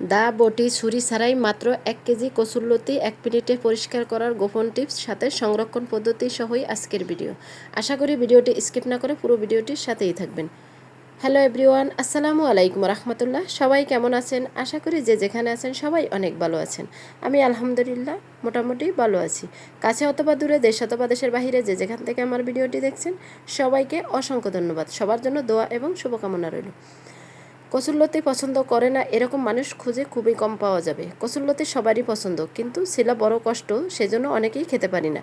দা বটি ছুরি ছাড়াই মাত্র এক কেজি কসুরলতি এক মিনিটে পরিষ্কার করার গোপন টিপস সাথে সংরক্ষণ পদ্ধতি সহই আজকের ভিডিও। আশা করি ভিডিওটি স্কিপ না করে পুরো ভিডিওটির সাথেই থাকবেন। হ্যালো এভরিওয়ান, আসসালামু আলাইকুম রহমতুল্লাহ। সবাই কেমন আছেন? আশা করি যে যেখানে আছেন সবাই অনেক ভালো আছেন। আমি আলহামদুলিল্লাহ মোটামুটি ভালো আছি। কাছে অথবা দূরে, দেশ অথবা দেশের বাহিরে যে যেখান থেকে আমার ভিডিওটি দেখছেন, সবাইকে অসংখ্য ধন্যবাদ। সবার জন্য দোয়া এবং শুভকামনা রইল। কসুল্লতি পছন্দ করে না, এরকম মানুষ খুঁজে খুবই কম পাওয়া যাবে। কসুল্লতি সবারই পছন্দ, কিন্তু ছিল বড় কষ্ট, সেজন্য অনেকেই খেতে পারি না।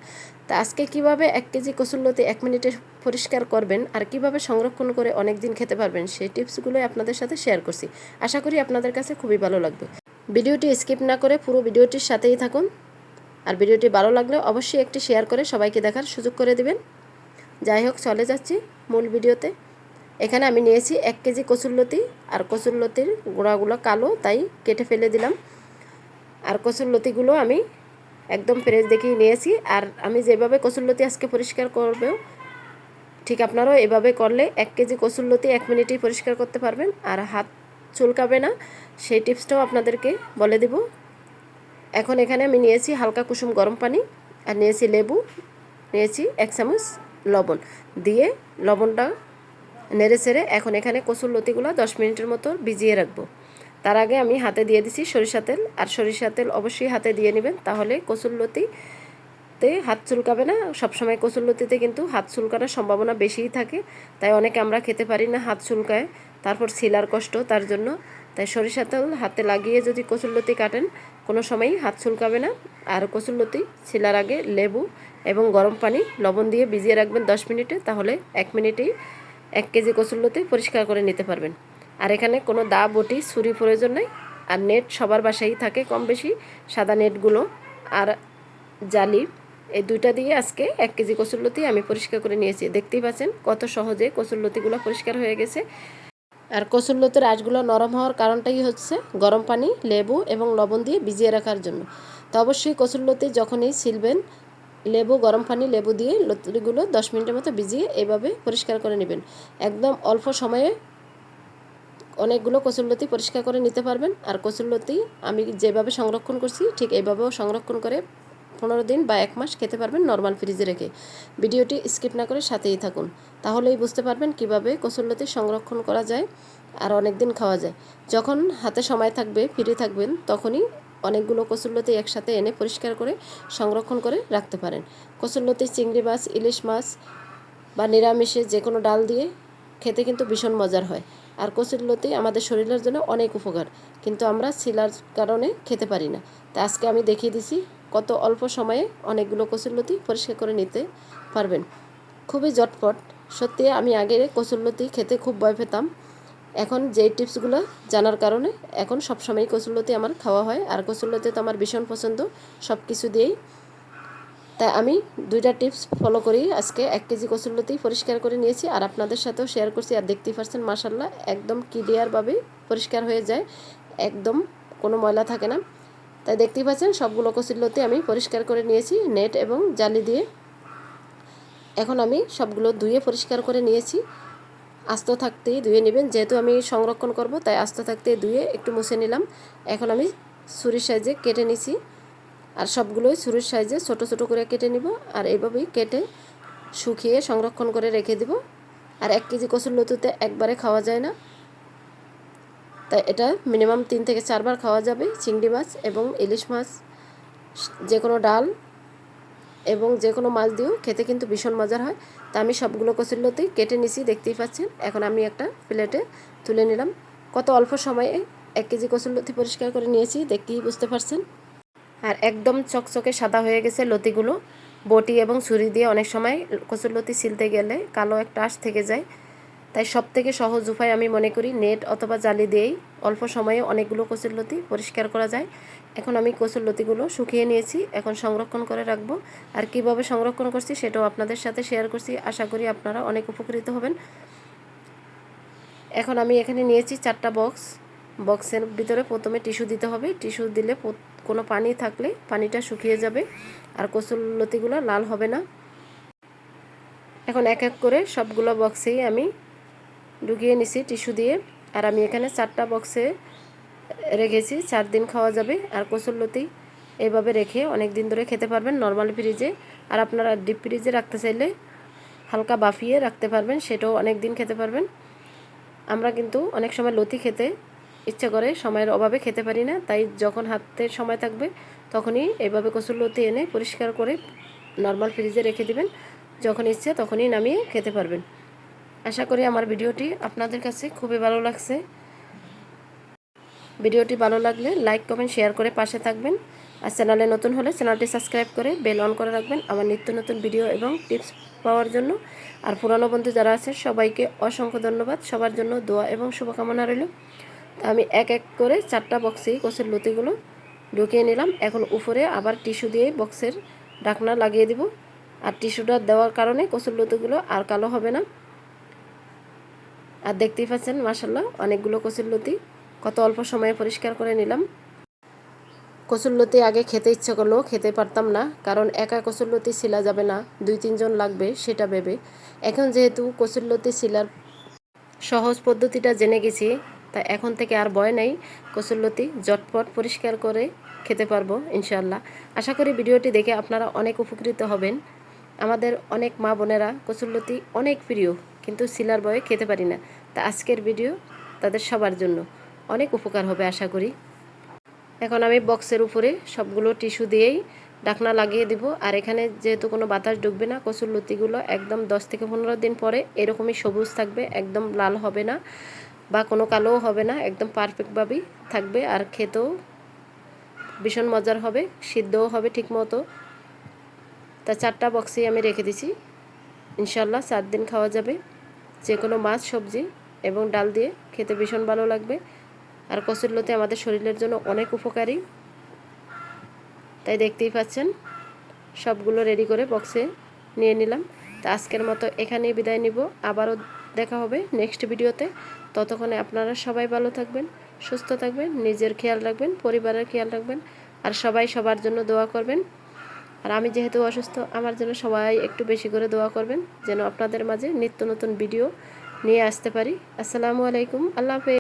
তা আজকে কীভাবে এক কেজি কসুল্লতি এক মিনিটে পরিষ্কার করবেন আর কীভাবে সংরক্ষণ করে অনেক দিন খেতে পারবেন, সেই টিপসগুলোই আপনাদের সাথে শেয়ার করছি। আশা করি আপনাদের কাছে খুবই ভালো লাগবে। ভিডিওটি স্কিপ না করে পুরো ভিডিওটির সাথেই থাকুন। আর ভিডিওটি ভালো লাগলে অবশ্যই একটি শেয়ার করে সবাইকে দেখার সুযোগ করে দিবেন। যাই হোক, চলে যাচ্ছি মূল ভিডিওতে। এখানে আমি নিয়েছি এক কেজি কচুরলতি আর কচুরলতির গোড়াগুলো কালো, তাই কেটে ফেলে দিলাম। আর কচুরলতিগুলো আমি একদম ফ্রেশ দেখেই নিয়েছি। আর আমি যেভাবে কচুরলতি আজকে পরিষ্কার করবে, ঠিক আপনারাও এভাবে করলে এক কেজি কচুরলতি এক মিনিটেই পরিষ্কার করতে পারবেন। আর হাত চুলকাবে না, সেই টিপসটাও আপনাদেরকে বলে দেব। এখন এখানে আমি নিয়েছি হালকা কুসুম গরম পানি আর নিয়েছি লেবু, নিয়েছি এক চামচ লবণ। দিয়ে লবণটা নেড়ে ছেড়ে এখন এখানে কচুর লতিগুলো দশ মিনিটের মতো ভিজিয়ে রাখব। তার আগে আমি হাতে দিয়ে দিছি সরিষা তেল। আর সরিষা তেল অবশ্যই হাতে দিয়ে নেবেন, তাহলে কচুর লতিতে হাত চুলকাবে না। সবসময় কচুর লতিতে কিন্তু হাত চুলকানোর সম্ভাবনা বেশিই থাকে। তাই অনেকে আমরা খেতে পারি না হাত চুলকায়। তারপর সিলার কষ্ট তার জন্য। তাই সরিষা তেল হাতে লাগিয়ে যদি কচুরলতি কাটেন, কোনো সময়ই হাত চুলকাবে না। আর কচুরলতি ছিলার আগে লেবু এবং গরম পানি, লবণ দিয়ে ভিজিয়ে রাখবেন দশ মিনিটে। তাহলে এক মিনিটেই এক কেজি কচুরলতি পরিষ্কার করে নিতে পারবেন। আর এখানে কোনো দা, বটি, ছুরি প্রয়োজন নেই। আর নেট সবার বাসায় থাকে কম বেশি সাদা নেটগুলো আর জালি এই দুইটা দিয়ে আজকে এক কেজি কচুরলতি আমি পরিষ্কার করে নিয়েছি। দেখতেই পাচ্ছেন কত সহজে কচুরলতিগুলো পরিষ্কার হয়ে গেছে। আর কচুরলতির আঁশগুলো নরম হওয়ার কারণটাই হচ্ছে গরম পানি, লেবু এবং লবণ দিয়ে ভিজিয়ে রাখার জন্য। তো অবশ্যই কচুরলতি যখনই ছিলবেন লেবু, গরম পানি, লেবু দিয়ে লতিগুলো দশ মিনিটের মতো ভিজিয়ে এভাবে পরিষ্কার করে নেবেন। একদম অল্প সময়ে অনেকগুলো কচুরলতি পরিষ্কার করে নিতে পারবেন। আর কচুরলতি আমি যেভাবে সংরক্ষণ করছি, ঠিক এইভাবেও সংরক্ষণ করে পনেরো দিন বা এক মাস খেতে পারবেন নর্মাল ফ্রিজে রেখে। ভিডিওটি স্কিপ না করে সাথেই থাকুন। তাহলেই বুঝতে পারবেন কীভাবে কচুরলতি সংরক্ষণ করা যায় আর অনেক দিন খাওয়া যায়। যখন হাতে সময় থাকবে, ফ্রি থাকবেন, তখনই অনেকগুলো কচুরলতি একসাথে এনে পরিষ্কার করে সংরক্ষণ করে রাখতে পারেন। কচুরলতি, চিংড়ি মাছ, ইলিশ মাছ বা নিরামিষে যে কোনো ডাল দিয়ে খেতে কিন্তু ভীষণ মজার হয়। আর কচুরলতি আমাদের শরীরের জন্য অনেক উপকার, কিন্তু আমরা শিলার কারণে খেতে পারি না। তা আজকে আমি দেখিয়ে দিছি কত অল্প সময়ে অনেকগুলো কচুরলতি পরিষ্কার করে নিতে পারবেন। খুবই জটপট সত্যি আমি আগে কচুরলতি খেতে খুব ভয় পেতাম। এখন যেই টিপসগুলো জানার কারণে এখন সবসময় কচুরলতি আমার খাওয়া হয়। আর কচুরলতি তো আমার ভীষণ পছন্দ সব কিছু দিয়েই। তাই আমি দুইটা টিপস ফলো করি। আজকে এক কেজি কচুরলতি পরিষ্কার করে নিয়েছি আর আপনাদের সাথেও শেয়ার করছি। আর দেখতেই পারছেন মাসাল্লাহ একদম ক্লিয়ারভাবে পরিষ্কার হয়ে যায়। একদম কোনো ময়লা থাকে না। তাই দেখতেই পাচ্ছেন, সবগুলো কচুরলতি আমি পরিষ্কার করে নিয়েছি, নেট এবং জালি দিয়ে। এখন আমি সবগুলো ধুয়ে পরিষ্কার করে নিয়েছি। আস্ত থাকতেই ধুয়ে নেবেন। যেহেতু আমি সংরক্ষণ করব, তাই আস্ত থাকতে ধুয়ে একটু মুছে নিলাম। এখন আমি ছুরির সাইজে কেটে নিছি। আর সবগুলোই ছুরির সাইজে ছোট ছোট করে কেটে নিব। আর এইভাবেই কেটে শুকিয়ে সংরক্ষণ করে রেখে দিব। আর এক কেজি কচুর লতুতে একবারে খাওয়া যায় না। তাই এটা মিনিমাম তিন থেকে চারবার খাওয়া যাবে। চিংড়ি মাছ এবং ইলিশ মাছ যে কোনো ডাল এবং যে কোনো মাছ দিয়েও খেতে কিন্তু ভীষণ মজার হয়। তা আমি সবগুলো কচুরলতেই কেটে নিছি, দেখতেই পাচ্ছেন। এখন আমি একটা প্লেটে তুলে নিলাম। কত অল্প সময়ে এক কেজি কচুরলতি পরিষ্কার করে নিয়েছি, দেখতেই বুঝতে পারছেন। আর একদম চকচকে সাদা হয়ে গেছে লতিগুলো। বটি এবং ছুরি দিয়ে অনেক সময় কচুরলতি ছিলতে গেলে কালো একটা আঁশ থেকে যায়। তাই সব থেকে সহজ উপায় আমি মনে করি, নেট অথবা জালি দিয়েই অল্প সময়ে অনেকগুলো কচুরলতি পরিষ্কার করা যায়। এখন আমি কচুরলতিগুলো শুকিয়ে নিয়েছি, এখন সংরক্ষণ করে রাখব। আর কীভাবে সংরক্ষণ করছি সেটাও আপনাদের সাথে শেয়ার করছি, আশা করি আপনারা অনেক উপকৃত হবেন। এখন আমি এখানে নিয়েছি চারটা বক্স বক্সের ভিতরে প্রথমে টিস্যু দিতে হবে। টিস্যু দিলে কোনো পানি থাকলে পানিটা শুকিয়ে যাবে আর কচুরলতিগুলো লাল হবে না। এখন এক এক করে সবগুলো বক্সেই আমি ঢুকিয়ে নিছি টিস্যু দিয়ে। আর আমি এখানে চারটা বক্সে রেখেছি, চার দিন খাওয়া যাবে। আর কসুরলতি এইভাবে রেখে অনেক দিন ধরে খেতে পারবেন নর্মাল ফ্রিজে আর আপনারা ডিপ ফ্রিজে রাখতে চাইলে হালকা বাফিয়ে রাখতে পারবেন, সেটাও অনেক দিন খেতে পারবেন। আমরা কিন্তু অনেক সময় লতি খেতে ইচ্ছা করে, সময়ের অভাবে খেতে পারি না। তাই যখন হাতে সময় থাকবে, তখনই এইভাবে কসুর লতি এনে পরিষ্কার করে নর্মাল ফ্রিজে রেখে দিবেন। যখন ইচ্ছে তখনই নামিয়ে খেতে পারবেন। আশা করি আমার ভিডিওটি আপনাদের কাছে খুবই ভালো লাগছে। ভিডিওটি ভালো লাগলে লাইক, কমেন্ট, শেয়ার করে পাশে থাকবেন। আর চ্যানেলে নতুন হলে চ্যানেলটি সাবস্ক্রাইব করে বেল অন করে রাখবেন আমার নিত্য নতুন ভিডিও এবং টিপস পাওয়ার জন্য। আর পুরানো বন্ধু যারা আছে, সবাইকে অসংখ্য ধন্যবাদ। সবার জন্য দোয়া এবং শুভকামনা রইল। তা আমি এক এক করে চারটা বক্সেই কোষের লতিগুলো ঢুকিয়ে নিলাম। এখন উপরে আবার টিস্যু দিয়ে বক্সের ঢাকনা লাগিয়ে দিব। আর টিস্যুটা দেওয়ার কারণে কচুর লতিগুলো আর কালো হবে না। আর দেখতেই পাচ্ছেন মাসাল্লাহ অনেকগুলো কচুর লতি। কত অল্প সময়ে পরিষ্কার করে নিলাম। কচুরলতি আগে খেতে ইচ্ছে করলেও খেতে পারতাম না, কারণ একা কচুরলতি শিলা যাবে না, দুই তিনজন লাগবে, সেটা ভেবে। এখন যেহেতু কচুরলতি শিলার সহজ পদ্ধতিটা জেনে গেছি, তা এখন থেকে আর ভয় নেই কচুরলতি জটপট পরিষ্কার করে খেতে পারব ইনশাল্লাহ আশা করি ভিডিওটি দেখে আপনারা অনেক উপকৃত হবেন। আমাদের অনেক মা বোনেরা কচুরলতি অনেক প্রিয়। কিন্তু শিলার বয়ে খেতে পারি না। তা আজকের ভিডিও তাদের সবার জন্য। অনেক উপকার হবে আশা করি। এখন আমি বক্সের উপরে সবগুলো টিস্যু দিয়েই ডাকনা লাগিয়ে দিব। আর এখানে যেহেতু কোনো বাতাস ঢুকবে না, কচুর লতিগুলো একদম দশ থেকে পনেরো দিন পরে এরকমই সবুজ থাকবে, একদম লাল হবে না বা কোনো কালোও হবে না, একদম পারফেক্টভাবেই থাকবে। আর খেতেও ভীষণ মজার হবে, সিদ্ধও হবে ঠিক মতো তা চারটা বক্সেই আমি রেখে দিছি। ইনশাল্লাহ চার দিন খাওয়া যাবে। যে কোনো মাছ, সবজি এবং ডাল দিয়ে খেতে ভীষণ ভালো লাগবে। আর কচুরলতি আমাদের শরীরের জন্য অনেক উপকারী। তাই দেখতেই পাচ্ছেন, সবগুলো রেডি করে বক্সে নিয়ে নিলাম। তো আজকের মতো এখানেই বিদায় নিব। আবারও দেখা হবে নেক্সট ভিডিওতে ততক্ষণে আপনারা সবাই ভালো থাকবেন, সুস্থ থাকবেন, নিজের খেয়াল রাখবেন, পরিবারের খেয়াল রাখবেন। আর সবাই সবার জন্য দোয়া করবেন। আর আমি যেহেতু অসুস্থ, আমার জন্য সবাই একটু বেশি করে দোয়া করবেন যেন আপনাদের মাঝে নিত্য নতুন ভিডিও নিয়ে আসতে পারি। আসসালামু আলাইকুম, আল্লাহ হাফেজ।